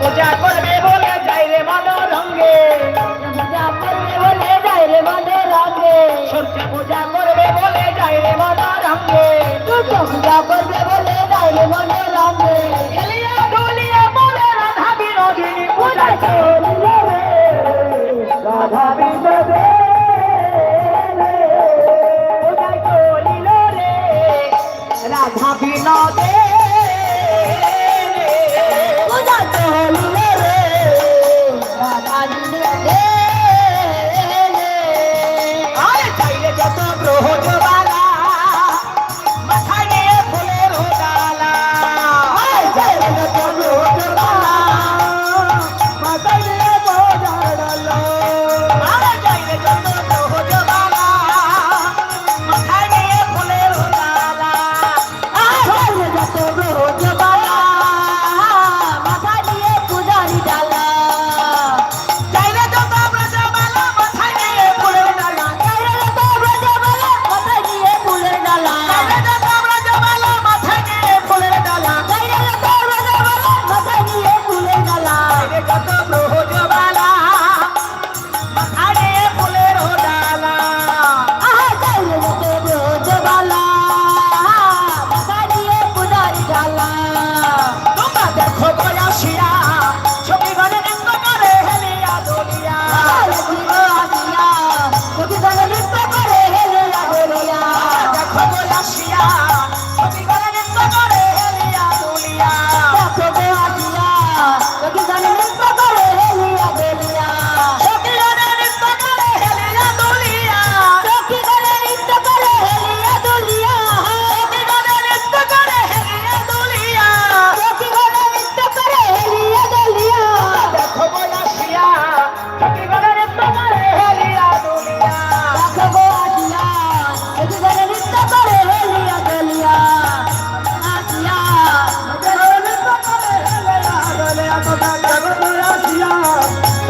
পূজা করবে বলে যাই রে মনো রাধা বিনোদিনী পূজা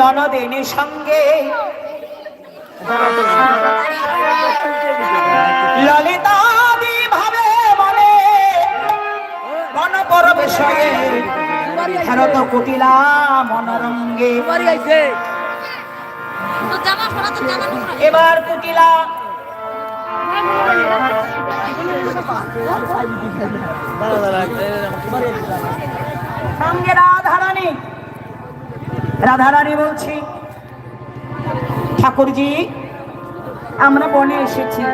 ননদিনী সঙ্গে ললিতা ভাবে মনে মন পরবে ভারত কুটিলা মনোরঙ্গে। এবার কুটিলা সঙ্গে রাধারানী রাধারানী বলছি ঠাকুরজি আমরা বনে এসেছি।